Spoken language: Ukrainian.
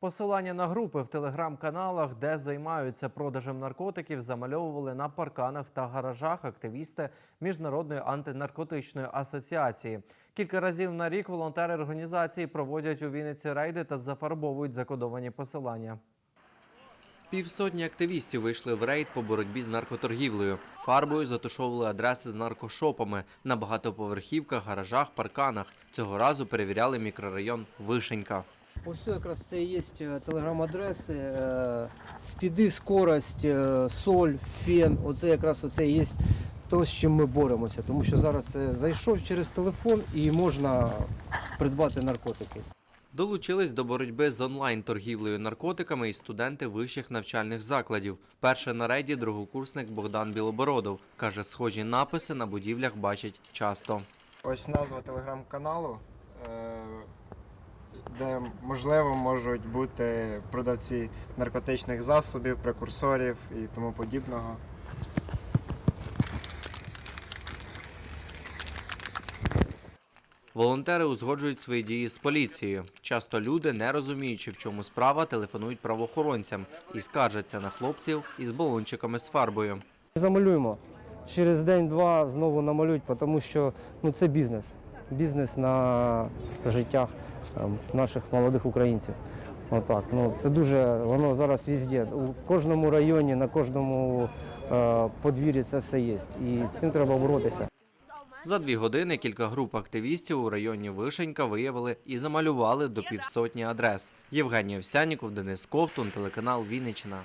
Посилання на групи в телеграм-каналах, де займаються продажем наркотиків, замальовували на парканах та гаражах активісти Міжнародної антинаркотичної асоціації. Кілька разів на рік волонтери організації проводять у Вінниці рейди та зафарбовують закодовані посилання. Півсотні активістів вийшли в рейд по боротьбі з наркоторгівлею. Фарбою затушовували адреси з наркошопами на багатоповерхівках, гаражах, парканах. Цього разу перевіряли мікрорайон Вишенька. Ось якраз це і є е, телеграм-адреси, е, спіди, скорость, е, соль, фен. Оце якраз оце і є то, з чим ми боремося. Тому що зараз це зайшов через телефон і можна придбати наркотики. Долучились до боротьби з онлайн-торгівлею наркотиками і студенти вищих навчальних закладів. Вперше на рейді другокурсник Богдан Білобородов каже, схожі написи на будівлях бачить часто. Ось назва телеграм-каналу, де можливо можуть бути продавці наркотичних засобів, прекурсорів і тому подібного. Волонтери узгоджують свої дії з поліцією. Часто люди, не розуміючи, в чому справа, телефонують правоохоронцям і скаржаться на хлопців із балончиками з фарбою. Замалюємо. Через день-два знову намалюють, тому що ну, це бізнес. Бізнес на життях е, наших молодих українців. Отак. Ну, це дуже, воно зараз везде. У кожному районі, на кожному е, подвір'ї це все є. І з цим треба боротися. За дві години кілька груп активістів у районі Вишенька виявили і замалювали до півсотні адрес. Євгеній Овсяніков, Денис Ковтун, телеканал Вінниччина.